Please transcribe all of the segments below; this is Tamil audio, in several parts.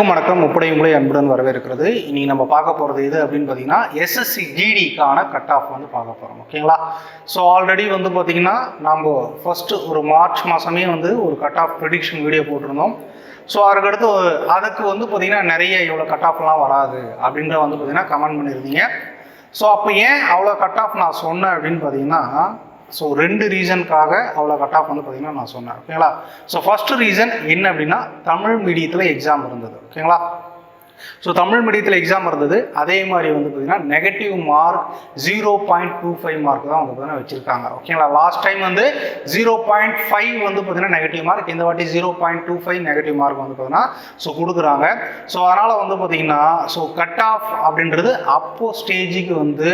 அனைவருக்கும் வணக்கம். முப்படை முறை அன்புடன் வரவேற்கிறது. இன்னைக்கு நம்ம பார்க்க போகிறது எது அப்படின்னு பார்த்தீங்கன்னா எஸ்எஸ்சி ஜிடிக்கான கட் ஆஃப் வந்து பார்க்க போகிறோம் ஓகேங்களா ஸோ ஆல்ரெடி வந்து பார்த்தீங்கன்னா நம்ம ஃபஸ்ட்டு ஒரு மார்ச் மாதமே வந்து ஒரு கட் ஆஃப் ப்ரிடிக்ஷன் வீடியோ போட்டிருந்தோம். ஸோ அதுக்கடுத்து அதுக்கு வந்து பார்த்தீங்கன்னா நிறைய இவ்வளோ கட் ஆஃப்லாம் வராது அப்படின்ற வந்து பார்த்தீங்கன்னா கமெண்ட் பண்ணியிருந்தீங்க. ஸோ அப்போ ஏன் அவ்வளோ கட் ஆஃப் நான் சொன்னேன் அப்படின்னு பார்த்தீங்கன்னா ஸோ ரெண்டு ரீசனுக்காக அவ்வளோ கட் ஆஃப் வந்து பார்த்தீங்கன்னா நான் சொன்னேன். ஓகேங்களா ஸோ ஃபஸ்ட்டு ரீசன் என்ன அப்படின்னா தமிழ் மீடியத்தில் எக்ஸாம் இருந்தது. ஓகேங்களா ஸோ தமிழ் மீடியத்தில் எக்ஸாம் இருந்தது. அதே மாதிரி வந்து பார்த்தீங்கன்னா negative mark zero point two five mark தான் வந்து பார்த்தீங்கன்னா வச்சுருக்காங்க. ஓகேங்களா லாஸ்ட் டைம் வந்து ஜீரோ பாயிண்ட் ஃபைவ் வந்து பார்த்தீங்கன்னா நெகட்டிவ் மார்க் இந்த வாட்டி zero point two five negative mark வந்து பார்த்தீங்கன்னா ஸோ கொடுக்குறாங்க. ஸோ அதனால் வந்து பார்த்தீங்கன்னா ஸோ கட் ஆஃப் அப்படின்றது அப்போ ஸ்டேஜுக்கு வந்து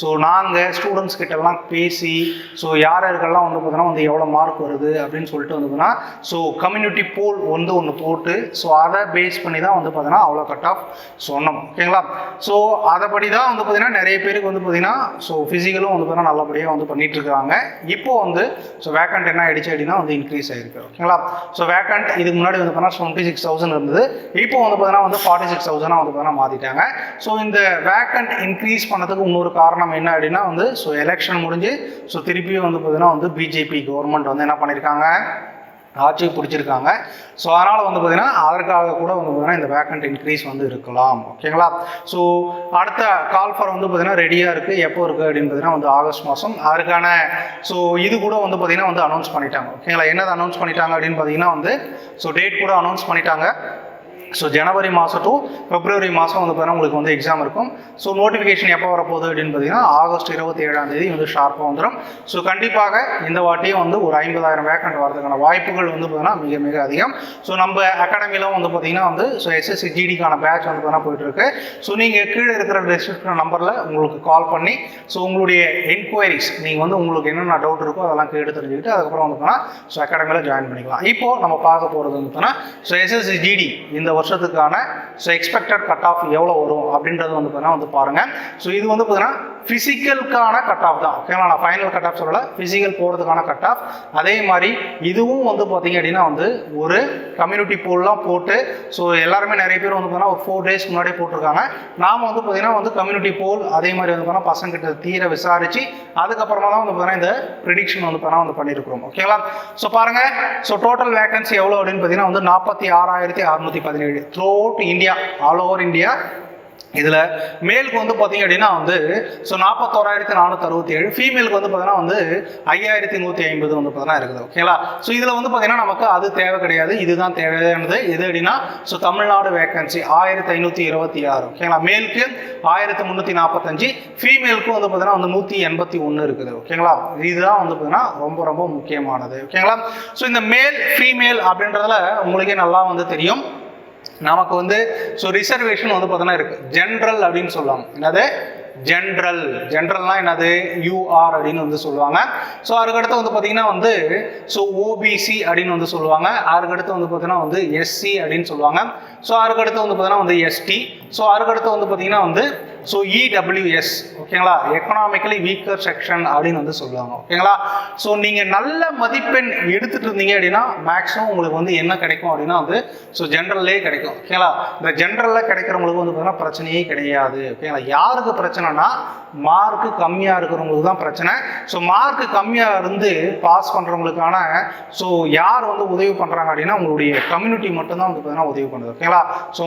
ஸோ நாங்கள் ஸ்டூடெண்ட்ஸ் கிட்டலாம் பேசி ஸோ யார் யாருக்கெல்லாம் வந்து பார்த்தோன்னா வந்து எவ்வளோ மார்க் வருது அப்படின்னு சொல்லிட்டு வந்து பார்த்தீங்கன்னா ஸோ கம்யூனிட்டி போல் வந்து ஒன்று போட்டு ஸோ அதை பேஸ் பண்ணி தான் வந்து பார்த்தீங்கன்னா அவ்வளோ கட் ஆஃப் சொன்னோம். ஓகேங்களா ஸோ அதைப்படி தான் வந்து பார்த்தீங்கன்னா நிறைய பேருக்கு வந்து பார்த்தீங்கன்னா ஸோ ஃபிசிக்கலும் வந்து பார்த்தீங்கன்னா நல்லபடியாக வந்து பண்ணிட்டு இருக்காங்க. இப்போ வந்து ஸோ வேக்கண்ட் என்ன ஆயிடுச்சு அப்படின்னா வந்து இன்க்ரீஸ் ஆயிருக்கு. ஓகேங்களா ஸோ வேக்கண்ட் இதுக்கு முன்னாடி வந்து பார்த்தீங்கன்னா டுவெண்ட்டி சிக்ஸ் தௌசண்ட் இருந்தது. இப்போ வந்து பார்த்தீங்கன்னா வந்து ஃபார்ட்டி சிக்ஸ் தௌசண்டாக வந்து பார்த்தீங்கன்னா மாற்றிட்டாங்க ஸோ இந்த வேக்கண்ட் இன்க்ரீஸ் பண்ணதுக்கு இன்னொரு காரணம் என்ன அப்படின்னா வந்து ஸோ எலெக்ஷன் முடிஞ்சு ஸோ திருப்பியும் வந்து பார்த்தீங்கன்னா வந்து பிஜேபி கவர்மெண்ட் வந்து என்ன பண்ணியிருக்காங்க ஆட்சி பிடிச்சிருக்காங்க. ஸோ அதனால் வந்து பார்த்தீங்கன்னா அதற்காக கூட வந்து பார்த்தீங்கன்னா இந்த வேக்கண்ட் இன்க்ரீஸ் வந்து இருக்கலாம். ஓகேங்களா ஸோ அடுத்த கால் ஃபார் வந்து பார்த்தீங்கன்னா ரெடியாக இருக்குது எப்போ இருக்குது அப்படின்னு பார்த்தீங்கன்னா வந்து ஆகஸ்ட் மாதம் அதற்கான ஸோ இது கூட வந்து பார்த்தீங்கன்னா வந்து அனௌன்ஸ் பண்ணிட்டாங்க. ஓகேங்களா என்னது அனௌன்ஸ் பண்ணிட்டாங்க அப்படின்னு பார்த்தீங்கன்னா வந்து ஸோ டேட் கூட அனௌன்ஸ் பண்ணிட்டாங்க. ஸோ ஜனவரி மாதம் டு பிப்ரவரி மாதம் வந்து பார்த்தீங்கன்னா உங்களுக்கு வந்து எக்ஸாம் இருக்கும். ஸோ நோட்டிஃபிகேஷன் எப்போ வரப்போகுது அப்படின்னு பார்த்தீங்கன்னா ஆகஸ்ட் இருபத்தி ஏழாம் தேதி வந்து ஷார்ப்பாக வந்துடும் ஸோ கண்டிப்பாக இந்த வாட்டியும் வந்து ஒரு ஐம்பதாயிரம் வேக்கண்ட் வரதுக்கான வாய்ப்புகள் வந்து பார்த்தீங்கன்னா மிக மிக அதிகம். ஸோ நம்ம அகாடமியில் வந்து பார்த்தீங்கன்னா வந்து ஸோ எஸ்எஸ்சி ஜிடிக்கான பேட்ச் வந்து பார்த்தீங்கன்னா போயிட்டுருக்கு. ஸோ நீங்கள் கீழே இருக்கிற டிஸ்கிரிப்ஷன் நம்பரில் உங்களுக்கு கால் பண்ணி ஸோ உங்களுடைய என்கொயரிஸ் நீங்கள் வந்து உங்களுக்கு என்னென்ன டவுட் இருக்கோ அதெல்லாம் கேட்டு தெரிஞ்சுக்கிட்டு அதுக்கப்புறம் வந்து பார்த்தீங்கன்னா ஸோ அகாடமியில் ஜாயின் பண்ணிக்கலாம். இப்போ நம்ம பார்க்க போகிறது வந்து பார்த்தீங்கன்னா ஸோ எஸ்எஸ்சி ஜிடி இந்த வருஷத்துக்கான ஸோ எக்ஸ்பெக்டட் கட் ஆஃப் எவ்வளோ வரும் அப்படின்றது வந்து பார்த்தீங்கன்னா வந்து பாருங்கள் ஸோ இது வந்து பார்த்தீங்கன்னா ஃபிசிக்கலுக்கான கட் ஆஃப் தான். ஓகேங்களா நான் ஃபைனல் கட் ஆஃப் சொல்லலை. ஃபிசிக்கல் போகிறதுக்கான கட் ஆஃப் அதே மாதிரி இதுவும் வந்து பார்த்தீங்க அப்படின்னா வந்து ஒரு கம்யூனிட்டி போல்லாம் போட்டு ஸோ எல்லாருமே நிறைய பேர் வந்து பார்த்தீங்கன்னா ஒரு ஃபோர் டேஸ்க்கு முன்னாடியே போட்டிருக்காங்க. நாம் வந்து பார்த்தீங்கன்னா வந்து கம்யூனிட்டி போல் அதே மாதிரி வந்து பார்த்தீங்கன்னா பசங்கிட்ட தீர விசாரித்து அதுக்கப்புறமா தான் வந்து பார்த்தீங்கன்னா இந்த ப்ரிடிக்ஷன் வந்து பார்த்தீங்கன்னா வந்து பண்ணியிருக்கிறோம் ஓகேங்களா ஸோ பாருங்கள் ஸோ டோட்டல் வேகன்சி எவ்வளோ அப்படின்னு பார்த்தீங்கன்னா வந்து நாற்பத்தி ஆறாயிரத்தி அறுநூற்றி பதினேழு. Through out India all over India இதில் மேலுக்கு வந்து பார்த்தீங்க அப்படின்னா வந்து ஸோ நாற்பத்தோராயிரத்தி நானூற்றி அறுபத்தி ஏழு ஃபீமேலுக்கு வந்து பார்த்தீங்கன்னா வந்து ஐயாயிரத்தி நூற்றி ஐம்பது வந்து பார்த்தீங்கன்னா இருக்குது ஓகேங்களா ஸோ இதில் வந்து பார்த்தீங்கன்னா நமக்கு அது தேவை கிடையாது இதுதான் தேவையானது எது அப்படின்னா ஸோ தமிழ்நாடு வேகன்சி ஆயிரத்தி ஐநூற்றி இருபத்தி ஆறு ஓகேங்களா மேலுக்கு ஆயிரத்தி முந்நூற்றி நாற்பத்தஞ்சு ஃபீமேலுக்கு வந்து பார்த்தீங்கன்னா வந்து நூற்றி எண்பத்தி ஒன்று இருக்குது ஓகேங்களா இதுதான் வந்து பார்த்தீங்கன்னா ரொம்ப ரொம்ப முக்கியமானது ஓகேங்களா ஸோ இந்த மேல் ஃபீமேல் அப்படின்றதுல உங்களுக்கே நல்லா வந்து தெரியும். நமக்கு வந்து ஸோ ரிசர்வேஷன் வந்து பார்த்தோன்னா இருக்குது ஜென்ரல் அப்படின்னு சொல்லுவாங்க. என்னது? ஜென்ரல் ஜென்ரல்னா என்னது? யூஆர் அப்படின்னு வந்து சொல்லுவாங்க. ஸோ அதுக்கடுத்து வந்து பார்த்தீங்கன்னா வந்து ஸோ ஓபிசி அப்படின்னு வந்து சொல்லுவாங்க. அதுக்கடுத்து வந்து பார்த்தீங்கன்னா வந்து எஸ்சி அப்படின்னு சொல்லுவாங்க. ஸோ அதுக்கடுத்து வந்து பார்த்தீங்கன்னா வந்து எஸ்டி ஸோ அதுக்கடுத்து வந்து பார்த்தீங்கன்னா வந்து ஸோ இடபிள்யூஎஸ் ஓகேங்களா? எக்கனாமிக்கலி வீக்கர் செக்ஷன் அப்படின்னு வந்து சொல்லுவாங்க ஓகேங்களா? ஸோ நீங்கள் நல்ல மதிப்பெண் எடுத்துகிட்டு இருந்தீங்க அப்படின்னா மேக்ஸிமம் உங்களுக்கு வந்து என்ன கிடைக்கும் அப்படின்னா வந்து ஸோ ஜென்ரல்லே கிடைக்கும் ஓகேங்களா? இந்த ஜென்ரலில் கிடைக்கிறவங்களுக்கு வந்து பார்த்தீங்கன்னா பிரச்சனையே கிடையாது ஓகேங்களா? யாருக்கு பிரச்சனைனா மார்க்கு கம்மியாக இருக்கிறவங்களுக்கு தான் பிரச்சனை. ஸோ மார்க்கு கம்மியாக இருந்து பாஸ் பண்ணுறவங்களுக்கான ஸோ யார் வந்து உதவி பண்ணுறாங்க அப்படின்னா உங்களுடைய கம்யூனிட்டி மட்டும்தான் வந்து பார்த்தீங்கன்னா உதவி பண்ணுது ஓகேங்களா? ஸோ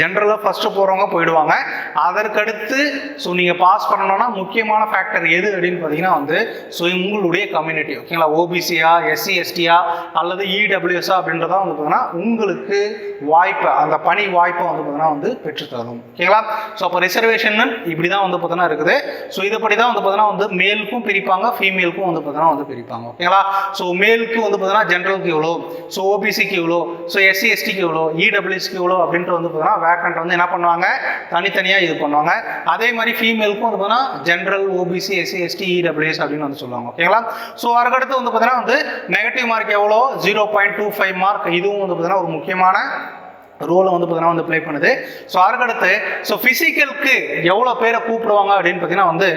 ஜென்ரலாக ஃபஸ்ட்டு போகிறவங்க போயிடுவாங்க. அதற்கடுத்து ஸோ நீங்கள் பாஸ் பண்ணணும்னா முக்கியமான ஃபேக்டர் எது அப்படின்னு பார்த்தீங்கன்னா வந்து ஸோ உங்களுடைய கம்யூனிட்டி ஓகேங்களா ஓபிசியா எஸ்சி எஸ்டியா அல்லது இடபிள்யூஎஸ்ஆ அப்படின்றதா வந்து பார்த்தீங்கன்னா உங்களுக்கு வாய்ப்பை அந்த பணி வாய்ப்பை வந்து பார்த்தீங்கன்னா வந்து பெற்றுத்தரும். ஓகேங்களா ஸோ அப்போ ரிசர்வேஷன் இப்படி தான் வந்து பார்த்தீங்கன்னா இருக்குது. ஸோ இதுபடி தான் வந்து பார்த்தீங்கன்னா வந்து மேலுக்கும் பிரிப்பாங்க ஃபீமேலுக்கும் வந்து பார்த்தீங்கன்னா வந்து பிரிப்பாங்க. ஓகேங்களா ஸோ மேலுக்கு வந்து பார்த்தீங்கன்னா ஜென்ரலுக்கு எவ்வளோ? ஸோ ஓபிசிக்கு எவ்வளோ? ஸோ எஸ்சி எஸ்டிக்கு எவ்வளோ? இடபிள்யூஎஸ்க்கு எவ்வளோ? அப்படின்ட்டு வந்து பார்த்தோம்னா வேக்கண்ட் வந்து என்ன பண்ணுவாங்க? தனித்தனியாக இது பண்ணுவாங்க. அதே மாதிரி ஃபீமேலுக்கும் வந்து பார்த்தீங்கன்னா general OBC SC ST EWS அப்படின்னு வந்து சொல்லுவாங்க. ஓகேங்களா ஸோ அதுக்கடுத்து வந்து பார்த்தீங்கன்னா வந்து நெகட்டிவ் மார்க் எவ்வளோ? Zero point two five mark இதுவும் வந்து பார்த்தீங்கன்னா ஒரு முக்கியமான ரோலை வந்து பார்த்தீங்கன்னா வந்து ப்ளே பண்ணுது. ஸோ அதுக்கடுத்து ஸோ ஃபிசிக்கலுக்கு எவ்வளோ பேரை கூப்பிடுவாங்க அப்படின்னு பார்த்தீங்கன்னா வந்து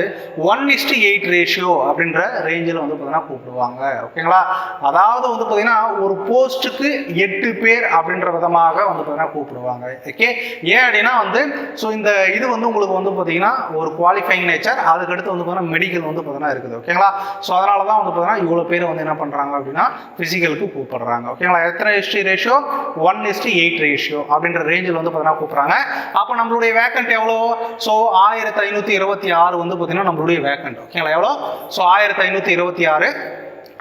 ஒன் இஸ்டு எயிட் ரேஷியோ அப்படின்ற ரேஞ்சில் வந்து பார்த்தீங்கன்னா கூப்பிடுவாங்க. ஓகேங்களா அதாவது வந்து பார்த்தீங்கன்னா ஒரு போஸ்ட்டுக்கு எட்டு பேர் அப்படின்ற விதமாக வந்து பார்த்தீங்கன்னா கூப்பிடுவாங்க. ஓகே ஏன் அப்படின்னா வந்து ஸோ இந்த இது வந்து உங்களுக்கு வந்து பார்த்தீங்கன்னா ஒரு குவாலிஃபைங் நேச்சர் அதுக்கடுத்து வந்து பார்த்தீங்கன்னா மெடிக்கல் வந்து பார்த்தீங்கன்னா இருக்குது. ஓகேங்களா ஸோ அதனால தான் வந்து பார்த்தீங்கன்னா இவ்வளோ பேர் வந்து என்ன பண்ணுறாங்க அப்படின்னா ஃபிசிக்கலுக்கு கூப்பிடுறாங்க. ஓகேங்களா எத்தனை history ratio one is to eight ratio அப்படின்ற ரேஞ்சில் வந்து பார்த்தீங்கன்னா கூப்பிட்றாங்க. அப்போ நம்மளுடைய வேக்கண்ட் எவ்வளோ? ஸோ ஆயிரத்தி ஐநூற்றி இருபத்தி ஆறு வந்து பார்த்தீங்கன்னா நம்மளுடைய வேக்கண்ட் ஓகேங்களா எவ்வளோ? ஸோ ஆயிரத்தி ஐநூற்றி இருபத்தி ஆறு.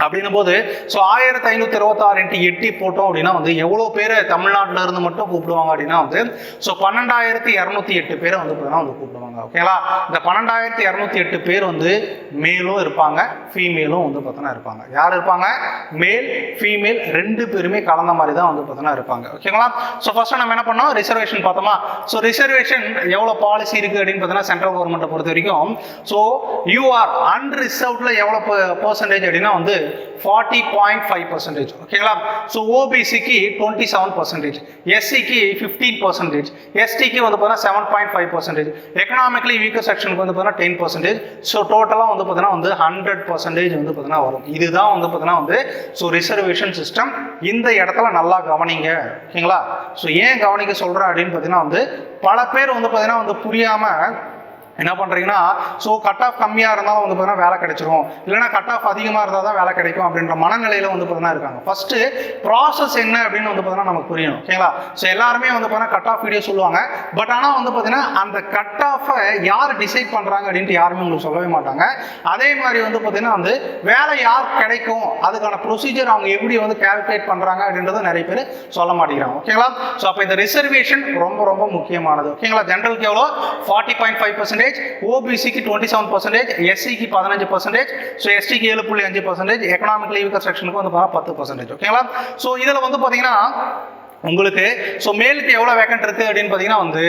அப்படின்னும் போது ஸோ ஆயிரத்தி ஐநூற்றி இருபத்தாறு இன்ட்டு எட்டி போட்டோம் அப்படின்னா வந்து எவ்வளோ பேர் தமிழ்நாட்டில் இருந்து மட்டும் கூப்பிடுவாங்க அப்படின்னா வந்து ஸோ பன்னெண்டாயிரத்தி இரநூத்தி எட்டு பேரை வந்து பார்த்தீங்கன்னா வந்து கூப்பிடுவாங்க. ஓகேங்களா இந்த பன்னெண்டாயிரத்தி இரநூத்தி எட்டு பேர் வந்து மேலும் இருப்பாங்க ஃபீமேலும் வந்து பார்த்தோன்னா இருப்பாங்க. யார் இருப்பாங்க? மேல் ஃபீமேல் ரெண்டு பேருமே கலந்த மாதிரி தான் வந்து பார்த்தோன்னா இருப்பாங்க. ஓகேங்களா ஸோ ஃபர்ஸ்ட் நம்ம என்ன பண்ணோம்? ரிசர்வேஷன் பார்த்தோமா? ஸோ ரிசர்வேஷன் எவ்வளோ பாலிசி இருக்குது அப்படின்னு பார்த்தீங்கன்னா சென்ட்ரல் கவர்மெண்ட்டை பொறுத்த வரைக்கும் ஸோ யூஆர் அன்ரிசர்வ்டில் எவ்வளோ பர்சன்டேஜ் அப்படின்னா வந்து ஃபார்ட்டி பாயிண்ட் ஃபைவ் பர்சன்டேஜ் ஓகேங்களா ஸோ ஓபிசிக்கு டுவெண்ட்டி செவன் பர்சன்டேஜ் எஸ்சிக்கு ஃபிஃப்டீன் பர்சன்டேஜ் எஸ்டிக்கு வந்து பார்த்தீங்கன்னா seven point five percentage economically weaker செக்ஷனுக்கு வந்து பார்த்தீங்கன்னா டென் பர்சன்டேஜ் ஸோ டோட்டலாக வந்து பார்த்தீங்கன்னா வந்து ஹண்ட்ரட் பர்சன்டேஜ் வந்து பார்த்தீங்கன்னா வரும். இதுதான் வந்து பார்த்தீங்கன்னா வந்து ஸோ ரிசர்வேஷன் சிஸ்டம் இந்த இடத்துல நல்லா கவனிங்க. ஓகேங்களா? ஸோ ஏன் கவனிக்க சொல்கிறேன் அப்படின்னு பார்த்தீங்கன்னா வந்து பல பேர் வந்து பார்த்தீங்கன்னா வந்து புரியாமல் என்ன பண்ணுறீங்கன்னா ஸோ கட் ஆஃப் கம்மியாக இருந்தாலும் வந்து பார்த்தீங்கன்னா வேலை கிடைச்சிரும். இல்லைனா கட் ஆஃப் அதிகமாக இருந்தால் தான் வேலை கிடைக்கும் அப்படின்ற மனநிலையில் வந்து பார்த்தீங்கன்னா இருக்காங்க. ஃபஸ்ட்டு ப்ராசஸ் என்ன அப்படின்னு வந்து பார்த்தீங்கன்னா நமக்கு புரியணும். ஓகேங்களா ஸோ எல்லாருமே வந்து பார்த்தீங்கன்னா கட் ஆஃப் வீடியோ சொல்லுவாங்க. பட் ஆனால் வந்து பார்த்தீங்கன்னா அந்த கட் ஆஃபை யார் டிசைட் பண்ணுறாங்க அப்படின்ட்டு யாருமே உங்களுக்கு சொல்லவே மாட்டாங்க. அதே மாதிரி வந்து பார்த்தீங்கன்னா வந்து வேலை யார் கிடைக்கும் அதுக்கான ப்ரொசீஜர் அவங்க எப்படி வந்து கால்குலேட் பண்ணுறாங்க அப்படின்றத நிறைய பேர் சொல்ல மாட்டேங்கிறாங்க. ஓகேங்களா ஸோ அப்போ இந்த ரிசர்வேஷன் ரொம்ப ரொம்ப முக்கியமானது. ஓகேங்களா ஜென்ரலுக்கு எவ்வளோ? ஃபார்ட்டி பாயிண்ட் ஃபைவ் பர்சன்டேஜ் ஓபிசிக்கு டுவெண்ட்டி செவன் பர்சன்டேஜ் எஸ்சிக்கு பதினஞ்சு பர்சன்டேஜ் ஸோ எஸ்டிக்கு ஏழு புள்ளி அஞ்சு பர்சன்டேஜ் எக்கனாமிக் லீவ் கன்ஸ்ட்ரக்ஷனுக்கு வந்து பார்த்தா பத்து பர்சன்டேஜ் ஓகேங்களா ஸோ இதில் வந்து பார்த்தீங்கன்னா உங்களுக்கு ஸோ மேலுக்கு எவ்வளோ வேக்கண்ட் இருக்குது அப்படின்னு பார்த்தீங்கன்னா வந்து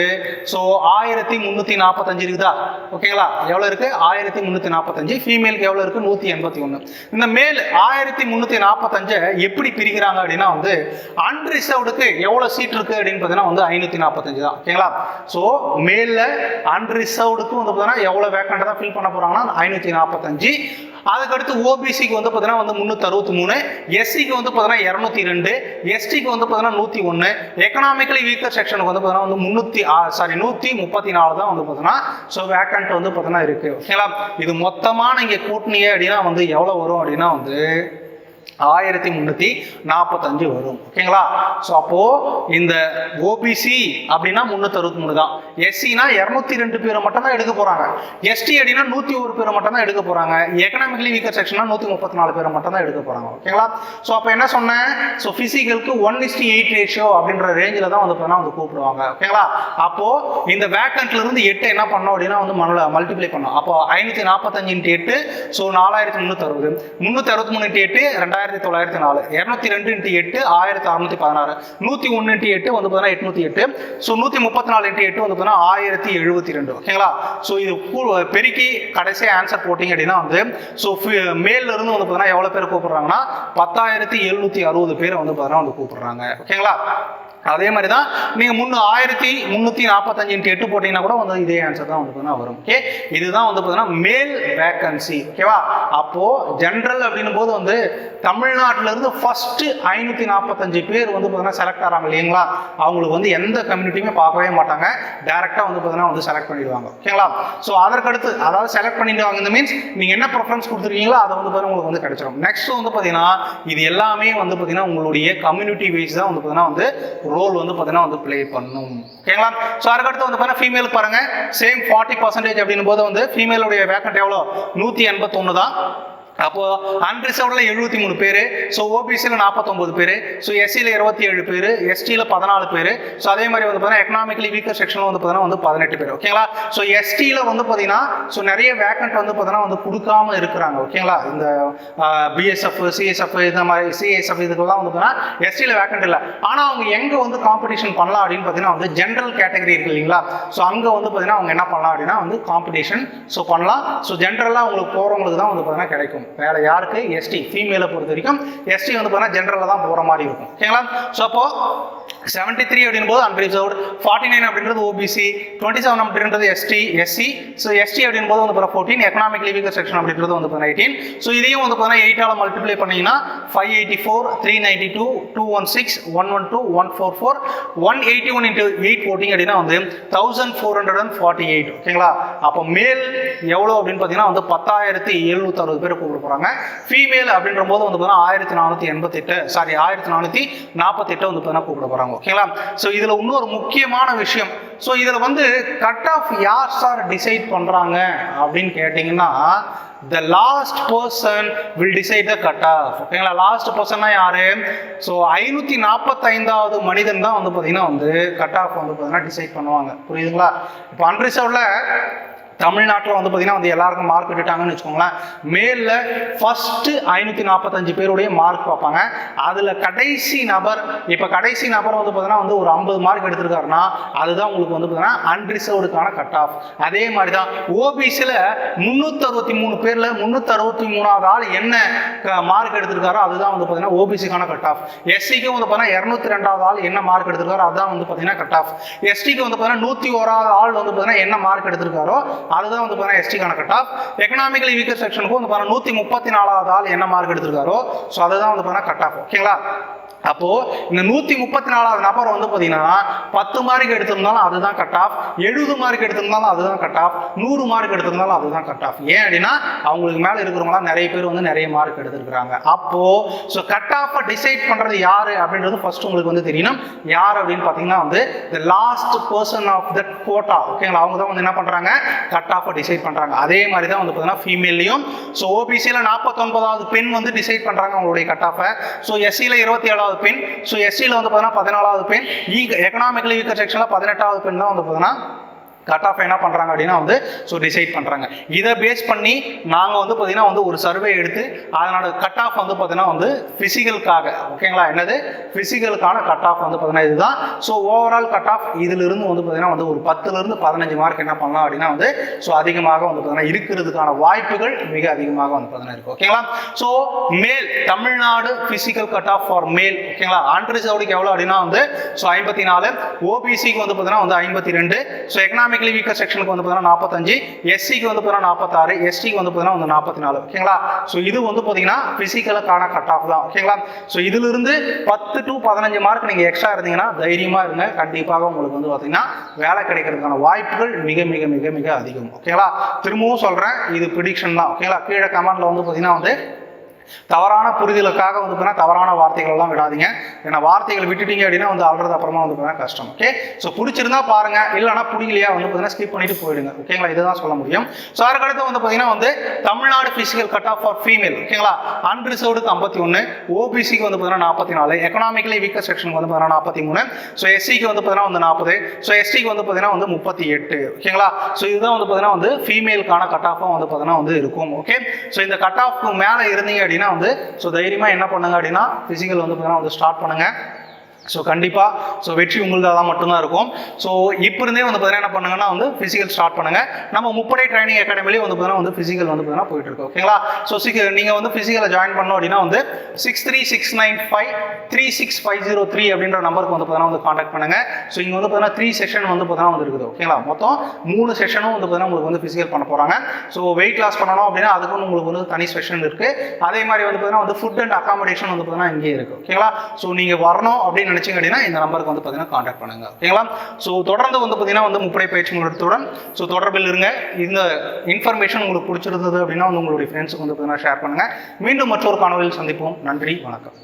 ஸோ ஆயிரத்தி முந்நூற்றி நாற்பத்தஞ்சு இருக்குதா? ஓகேங்களா எவ்வளோ இருக்குது ஆயிரத்தி முந்நூற்றி நாற்பத்தஞ்சு ஃபீமேலுக்கு எவ்வளோ இருக்குது நூற்றி எண்பத்தி ஒன்று இந்த மேல் ஆயிரத்தி முந்நூற்றி நாற்பத்தஞ்சை எப்படி பிரிக்கிறாங்க அப்படின்னா வந்து அன்ரிசர்வ்டுக்கு எவ்வளோ சீட் இருக்குது அப்படின்னு பார்த்தீங்கன்னா வந்து ஐநூற்றி நாற்பத்தஞ்சு தான். ஓகேங்களா ஸோ மேலில் அன்ரிசர்வ்டுக்கும் வந்து பார்த்தீங்கன்னா எவ்வளோ வேக்கண்ட் தான் ஃபில் பண்ண போகிறாங்கன்னா ஐநூற்றி நாற்பத்தஞ்சு அதுக்கடுத்து ஓபிசிக்கு வந்து பார்த்தீங்கன்னா வந்து முந்நூற்றி அறுபத்தி மூணு. எஸ்சிக்கு வந்து பார்த்தீங்கன்னா இரநூத்தி ரெண்டு எஸ்டிக்கு வந்து பார்த்தீங்கன்னா நூற்றி ஒன்று எக்கனாமிக்கலி வீக்கர் செக்ஷனுக்கு வந்து பார்த்தீங்கன்னா வந்து முந்நூற்றி சாரி நூற்றி முப்பத்தி நாலு தான் வந்து பார்த்தீங்கன்னா ஸோ வேக்கண்ட் வந்து பார்த்தீங்கன்னா இருக்குது ஓகேங்களா இது மொத்தமாக நீங்கள் கூட்டினீங்க அப்படின்னா வந்து எவ்வளோ வரும் அப்படின்னா வந்து ஆயிரத்தி முந்நூற்றி நாற்பத்தஞ்சு வரும். ஓகேங்களா? ஸோ அப்போது இந்த ஓபிசி அப்படின்னா முந்நூற்றி அறுபத்தி மூணு தான். எஸ்சினா இரநூத்தி ரெண்டு பேரை மட்டும் தான் எடுக்க போகிறாங்க எஸ்டி அப்படின்னா நூற்றி ஒரு பேரை மட்டும் தான் எடுக்க போகிறாங்க எக்கனாமிக்கலி வீக்கர் செக்ஷனா நூற்றி முப்பத்தி நாலு பேரை மட்டும் தான் எடுக்க போகிறாங்க ஓகேங்களா? ஸோ அப்போ என்ன சொன்னேன்? So ஃபிசிக்கலுக்கு one is to eight ratio அப்படின்ற ரேஞ்சில் தான் வந்து பார்த்தீங்கன்னா வந்து கூப்பிடுவாங்க. ஓகேங்களா? அப்போது இந்த வேக்கண்ட்லேருந்து எட்டு என்ன பண்ணோம் அப்படின்னா வந்து மல்ல மல்டிப்ளை பண்ணோம். அப்போ ஐநூற்றி நாற்பத்தஞ்சு இன்ட்டு எட்டு ஸோ நாலாயிரத்தி முந்நூற்றி அறுபது முந்நூற்றி அறுபத்தி மூணு இன்ட்டு எட்டு ரெண்டாயிரத்தி தொள்ளாயிரத்தி நாலு. இரநூத்தி ரெண்டு இன்ட்டு எட்டு ஆயிரத்தி அறுநூத்தி பதினாறு. நூற்றி ஒன்று இன்ட்டு எட்டு வந்து பார்த்தீங்கன்னா எட்நூத்தி எட்டு. ஸோ நூற்றி முப்பத்தி நாலு இன்ட்டு எட்டு வந்து பார்த்தீங்கன்னா ஆயிரத்தி எழுபத்தி ரெண்டு. ஓகேங்களா? ஸோ இது கூ- பெருக்கி கடைசியாக ஆன்சர் போட்டிங்க அப்படின்னா வந்து ஸோ மேல இருந்து வந்து பார்த்தீங்கன்னா எவ்வளோ பேர் கூப்பிடுறாங்கன்னா பத்தாயிரத்தி எழுநூற்றி அறுபது பேரை வந்து பார்த்தீங்கன்னா வந்து கூப்பிடுறாங்க. ஓகேங்களா? அதே மாதிரி தான் நீங்கள் முன்னூ ஆயிரத்தி முந்நூற்றி நாற்பத்தஞ்சு இன்ட்டு எட்டு போட்டிங்கன்னா கூட வந்து இதே ஆன்சர் தான் வந்து பார்த்தீங்கன்னா வரும். ஓகே இதுதான் வந்து பார்த்தீங்கன்னா மேல் வேக்கன்சி ஓகேவா அப்போது ஜென்ரல் அப்படின்னும் போது வந்து தமிழ்நாட்டுல இருந்து ஃபர்ஸ்ட் ஐநூற்றி நாற்பத்தஞ்சு பேர் வந்து பார்த்தீங்கன்னா செலக்ட் ஆகிறாங்க இல்லைங்களா? அவங்களுக்கு வந்து எந்த கம்யூனிட்டியுமே பார்க்கவே மாட்டாங்க. டேரெக்டாக வந்து பார்த்தீங்கன்னா வந்து செலக்ட் பண்ணிடுவாங்க. ஓகேங்களா ஸோ அதற்கடுத்து அதாவது செலக்ட் பண்ணிடுவாங்க. இந்த மீன்ஸ் நீங்கள் என்ன ப்ரிஃபரன்ஸ் கொடுத்துருக்கீங்களோ அதை வந்து பார்த்தீங்கன்னா உங்களுக்கு வந்து கிடைச்சிடும் நெக்ஸ்ட் வந்து பார்த்தீங்கன்னா இது எல்லாமே வந்து பார்த்தீங்கன்னா உங்களுடைய கம்யூனிட்டி வைஸ் தான் வந்து பார்த்தீங்கன்னா வந்து ரோல் வந்து பார்த்தீங்கன்னா வந்து ப்ளே பண்ணும். ஓகேங்களா ஸோ அதுக்கடுத்து வந்து பார்த்தீங்கன்னா ஃபீமேல் பாருங்க. சேம் ஃபார்ட்டி பர்சன்டேஜ் அப்படின்னும் போது வந்து ஃபீமேலுடைய வேக்கண்ட் எவ்வளோ? நூற்றி எண்பத்தொன்று தான். அப்போ அன்ரிசர்வ்டில் எழுபத்தி மூணு பேர் ஸோ ஓபிசியில் நாற்பத்தொம்பது பேர் ஸோ எஸ்சியில் இருபத்தி ஏழு பேர் எஸ்டியில் பதினாலு பேர். ஸோ அதே மாதிரி வந்து பார்த்தீங்கன்னா எக்கனாமிக்கலி வீக்கர் செக்ஷனில் வந்து பார்த்தீங்கன்னா வந்து பதினெட்டு பேர் ஓகேங்களா ஸோ எஸ்டியில் வந்து பார்த்தீங்கன்னா ஸோ நிறைய வேக்கண்ட் வந்து பார்த்தீங்கன்னா வந்து கொடுக்காம இருக்கிறாங்க ஓகேங்களா இந்த பிஎஸ்எஃப் சிஎஸ்எஃப் இந்த மாதிரி சிஎஸ்எஃப் இதுக்கெல்லாம் வந்து பார்த்தீங்கன்னா எஸ்டியில் வேக்கண்ட் இல்லை. ஆனால் அவங்க எங்கே வந்து காம்படிஷன் பண்ணலாம் அப்படின்னு பார்த்தீங்கன்னா வந்து ஜென்ரல் கேட்டகரி இருக்கு இல்லைங்களா? ஸோ அங்கே வந்து பார்த்தீங்கன்னா அவங்க என்ன பண்ணலாம் அப்படின்னா வந்து காம்படிஷன் ஸோ பண்ணலாம். ஸோ ஜென்ரலாக அவங்களுக்கு போகிறவங்களுக்கு தான் வந்து பார்த்தீங்கன்னா கிடைக்கும். வேலை யாருக்கு? எஸ்டி ஃபீமேலை பொறுத்த வரைக்கும் எஸ்டி வந்து பார்த்தீங்கன்னா ஜென்ரலில் தான் போகிற மாதிரி இருக்கும். ஓகேங்களா? ஸோ அப்போது செவன்டி த்ரீ அப்படின் போது அன்ரிசர்வ்டு ஃபார்ட்டி நைன் அப்படின்றது ஓபிசி டுவெண்ட்டி செவன் அப்படின்றது எஸ்டி எஸ்சி ஸோ எஸ்டி அப்படின் போது வந்து பார்த்தா ஃபோர்டீன் எக்கனாமிக் வீக்கர் செக்ஷன் அப்படின்றது வந்து பார்த்தா எயிட்டீன் ஸோ இதையும் வந்து பார்த்தா எயிட்டால் மல்டிப்ளை பண்ணீங்கன்னா five eighty four three ninety two two one six one one two one four four one eighty one into eight போட்டிங்க அப்படின்னா வந்து thousand four hundred and forty eight ஓகேங்களா? அப்போ மேல் எவ்வளோ அப்படின்னு பார்த்தீங்கன்னா வந்து பத்தாயிரத்தி எழுநூத்தி அறுபது பேர் கூப்பிட போகிறாங்க ஃபீமேல் அப்படின்ற போது வந்து பார்த்தீங்கன்னா ஆயிரத்தி நானூற்றி எண்பத்தெட்டு சாரி ஆயிரத்தி நானூற்றி நாற்பத்தெட்டு வந்து பார்த்தீங்கன்னா கூப்பிட போகிறாங்க ஓகேங்களா ஸோ இதில் இன்னொரு முக்கியமான விஷயம். ஸோ இதில் வந்து கட் ஆஃப் யார் சார் டிசைட் பண்ணுறாங்க அப்படின்னு கேட்டிங்கன்னா the last person will decide the cut off ஓகேங்களா லாஸ்ட் பர்சன்னா யாரு? ஸோ ஐநூற்றி நாற்பத்தைந்தாவது மனிதன் தான் வந்து பார்த்தீங்கன்னா வந்து கட் ஆஃப் வந்து பார்த்தீங்கன்னா டிசைட் பண்ணுவாங்க. புரியுதுங்களா? இப்போ அன்ரிசர்வ்ல தமிழ்நாட்டில் வந்து பார்த்தீங்கன்னா வந்து எல்லாருக்கும் மார்க் விட்டுட்டாங்கன்னு வச்சுக்கோங்களேன். மேலில் ஃபஸ்ட்டு ஐநூற்றி நாற்பத்தஞ்சு பேருடைய மார்க் பார்ப்பாங்க. அதில் கடைசி நபர் இப்போ கடைசி நபர் வந்து பார்த்தீங்கன்னா வந்து ஒரு ஐம்பது மார்க் எடுத்திருக்காருன்னா அதுதான் உங்களுக்கு வந்து பார்த்தீங்கன்னா அன்ரிசர்வ்டுக்கான கட் ஆஃப் அதே மாதிரி தான் ஓபிசியில் முந்நூற்றறுபத்தி மூணு பேரில் முந்நூற்றறுபத்தி மூணாவது ஆள் என்ன மார்க் எடுத்திருக்காரோ அதுதான் வந்து பார்த்தீங்கன்னா ஓபிசிக்கான கட் ஆஃப் எஸ்சிக்கும் வந்து பார்த்தீங்கன்னா இரநூத்தி ரெண்டாவது ஆள் என்ன மார்க் எடுத்திருக்காரோ அதுதான் வந்து பார்த்தீங்கன்னா கட் ஆஃப் எஸ்டிக்கு வந்து பார்த்தீங்கன்னா நூற்றி ஓராவது ஆள் வந்து பார்த்தீங்கன்னா என்ன மார்க் எடுத்திருக்காரோ அதுதான் வந்து பார்த்தீங்கன்னா எஸ்டிக்கான கட் ஆஃப் எக்கனாமிக்கலி வீக்கர் செக்ஷனுக்கும் வந்து பார்த்தீங்கன்னா நூற்றி முப்பத்தி நாலாவது ஆள் என்ன மார்க் எடுத்திருக்காரோ? ஸோ அதுதான் வந்து பார்த்தீங்கன்னா கட் ஆஃப் ஓகேங்களா அப்போ இந்த நூத்தி முப்பத்தி நாலாவது நபர் வந்து பாத்தீங்கன்னா பத்து மார்க் எடுத்திருந்தாலும் அதுதான் கட் ஆஃப் எழுபது மார்க் எடுத்திருந்தாலும் அதுதான் கட் ஆஃப் நூறு மார்க் எடுத்திருந்தாலும் அதுதான் கட் ஆஃப் ஏன் அப்படின்னா அவங்களுக்கு மேல இருக்கிறவங்களாம் நிறைய பேர் வந்து நிறைய மார்க் எடுத்திருக்கிறாங்க. அப்போ ஸோ கட் ஆஃப் டிசைட் பண்றது யாரு அப்படின்றது ஃபர்ஸ்ட் உங்களுக்கு வந்து தெரியணும். யார் அப்படின்னு பாத்தீங்கன்னா வந்து the last person of that quota ஓகேங்களா அவங்க தான் வந்து என்ன பண்றாங்க? கட் ஆஃப் டிசைட் பண்றாங்க. அதே மாதிரி தான் வந்து பாத்தீங்கன்னா ஃபீமேல்லையும் ஸோ ஓபிசியில் நாற்பத்தொன்பதாவது பெண் வந்து டிசைட் பண்றாங்க அவங்களுடைய கட் ஆஃபை ஸோ எஸ்சியில் இருபத்தி ஏழாவது பெண். ஸோ எஸ்சியில் வந்து பார்த்தீங்கன்னா பதினாலாவது பெண். ஈ எக்கனாமிக்கலி வீக்கர் செக்ஷனில் பதினெட்டாவது பெண் தான் வந்து பார்த்தீங்கன்னா கட் ஆஃப் என்ன பண்ணுறாங்க அப்படின்னா வந்து ஸோ டிசைட் பண்ணுறாங்க இதை பேஸ் பண்ணி நாங்கள் வந்து பார்த்தீங்கன்னா வந்து ஒரு சர்வே எடுத்து அதனோட கட் ஆஃப் வந்து பார்த்தீங்கன்னா வந்து ஃபிசிக்கலுக்காக ஓகேங்களா என்னது? ஃபிசிக்கலுக்கான கட் ஆஃப் வந்து பார்த்தீங்கன்னா இதுதான். ஸோ ஓவரால் கட் ஆஃப் இதிலிருந்து வந்து பார்த்தீங்கன்னா வந்து ஒரு பத்துலேருந்து பதினஞ்சு மார்க் என்ன பண்ணலாம் அப்படின்னா வந்து ஸோ அதிகமாக வந்து பார்த்தீங்கன்னா இருக்கிறதுக்கான வாய்ப்புகள் மிக அதிகமாக வந்து பார்த்தீங்கன்னா இருக்கு ஓகேங்களா so male Tamil Nadu physical cut off for male ஓகேங்களா ஆண்ட்ரிசவுடிக்கு எவ்வளோ அப்படின்னா வந்து ஸோ ஐம்பத்தி நாலு ஓபிசிக்கு வந்து பார்த்தீங்கன்னா வந்து ஐம்பத்தி ரெண்டு ஸோ எக்கனாமிக் எக்கனாமிக்கலி வீக்கர் செக்ஷனுக்கு வந்து பார்த்தீங்கன்னா நாற்பத்தஞ்சு எஸ்சிக்கு வந்து பார்த்தீங்கன்னா நாற்பத்தாறு எஸ்டிக்கு வந்து பார்த்தீங்கன்னா வந்து நாற்பத்தி நாலு ஓகேங்களா? ஸோ இது வந்து பார்த்தீங்கன்னா ஃபிசிக்கலுக்கான கட் ஆஃப் தான். ஓகேங்களா? ஸோ இதிலிருந்து பத்து டு பதினஞ்சு மார்க் நீங்கள் எக்ஸ்ட்ரா இருந்தீங்கன்னா தைரியமாக இருங்க. கண்டிப்பாக உங்களுக்கு வந்து பார்த்தீங்கன்னா வேலை கிடைக்கிறதுக்கான வாய்ப்புகள் மிக மிக மிக மிக அதிகம். ஓகேங்களா? திரும்பவும் சொல்கிறேன் இது ப்ரிடிக்ஷன் தான். ஓகேங்களா? கீழே கமெண்ட்டில் வந்து பார்த்தீங்கன்னா வந்து தவறான புரிதலுக்காக வந்து பார்த்தீங்கன்னா தவறான வார்த்தைகள் எல்லாம் விடாதீங்க. ஏன்னா வார்த்தைகள் விட்டுட்டீங்க அப்படின்னா வந்து அல்றது அப்புறமா வந்து பார்த்தீங்கன்னா கஷ்டம். ஓகே ஸோ பிடிச்சிருந்தா பாருங்க. இல்லைனா பிடிக்கலையா? வந்து பார்த்தீங்கன்னா ஸ்கிப் பண்ணிட்டு போயிடுங்க. ஓகேங்களா இதுதான் சொல்ல முடியும். ஸோ அதுக்கடுத்து வந்து பார்த்தீங்கன்னா வந்து Tamil Nadu physical cut off for female ஓகேங்களா அன்ரிசர்வ்டுக்கு ஐம்பத்தி ஒன்று ஓபிசிக்கு வந்து பார்த்தீங்கன்னா நாற்பத்தி நாலு எக்கனாமிக்கலி வீக்கர் செக்ஷனுக்கு வந்து பார்த்தீங்கன்னா நாற்பத்தி மூணு ஸோ எஸ்சிக்கு வந்து பார்த்தீங்கன்னா வந்து நாற்பது ஸோ எஸ்டிக்கு வந்து பார்த்தீங்கன்னா வந்து முப்பத்தி எட்டு. ஓகேங்களா ஸோ இதுதான் வந்து பார்த்தீங்கன்னா வந்து ஃபீமேலுக்கான கட் ஆஃபாக வந்து பார்த்தீங்கன்னா வந்து இருக்கும். ஓகே ஸோ இந்த கட் ஆஃப்க்கு மேலே இருந்தீங்க அப்படின்னா வந்து ஸோ தைரியமாக என்ன பண்ணுங்க அப்படின்னா ஃபிசிக்கல் வந்து பார்த்தீங்கன்னா வந்து ஸ்டார்ட் பண்ணுங்க. ஸோ கண்டிப்பாக ஸோ வெற்றி உங்களுதாக தான் மட்டும்தான் இருக்கும். ஸோ இப்போ இருந்தே வந்து பார்த்தீங்கன்னா என்ன பண்ணுங்கன்னா வந்து ஃபிசிக்கல் ஸ்டார்ட் பண்ணுங்க. நம்ம முப்படை ட்ரைனிங் அகாடமிலேயே வந்து பார்த்தீங்கன்னா வந்து ஃபிசிக்கல் வந்து பார்த்தீங்கன்னா போயிட்டு இருக்கு. ஓகேங்களா ஸோ சிக் நீங்கள் வந்து ஃபிசிக்கலை ஜாயின் பண்ணோம் அப்படின்னா வந்து six three six nine five three six five zero three அப்படின்ற நம்பருக்கு வந்து பார்த்தீங்கன்னா வந்து காண்டாக்ட் பண்ணுங்க. ஸோ இங்கே வந்து பார்த்தீங்கன்னா த்ரீ செஷன் வந்து பார்த்தீங்கன்னா வந்து இருக்குது. ஓகேங்களா மொத்தம் மூணு செஷனும் வந்து பார்த்தீங்கன்னா உங்களுக்கு வந்து ஃபிசிக்கல் பண்ண போகிறாங்க ஸோ வெயிட் லாஸ் பண்ணணும் அப்படின்னா அதுக்கும் உங்களுக்கு வந்து தனி செஷன் இருக்குது அதே மாதிரி வந்து பார்த்தீங்கன்னா வந்து ஃபுட் அண்ட் அகாமடேஷன் வந்து பார்த்தீங்கன்னா இங்கே இருக்குது ஓகேங்களா ஸோ நீங்கள் வரணும் அப்படின்னு நினச்சிங்க அப்படின்னா இந்த நம்பருக்கு வந்து பார்த்தீங்கன்னா காண்டாக்ட் பண்ணுங்க. ஓகேங்களா? ஸோ தொடர்ந்து வந்து பார்த்தீங்கன்னா வந்து முப்படை பயிற்சி நிறுவனத்துடன் ஸோ தொடர்பில் இருங்க. இந்த இன்ஃபர்மேஷன் உங்களுக்கு பிடிச்சிருந்தது அப்படின்னா வந்து உங்களுடைய ஃப்ரெண்ட்ஸுக்கு வந்து பார்த்தீங்கன்னா ஷேர் பண்ணுங்க. மீண்டும் மற்றொரு காணொலியில் சந்திப்போம். நன்றி வணக்கம்.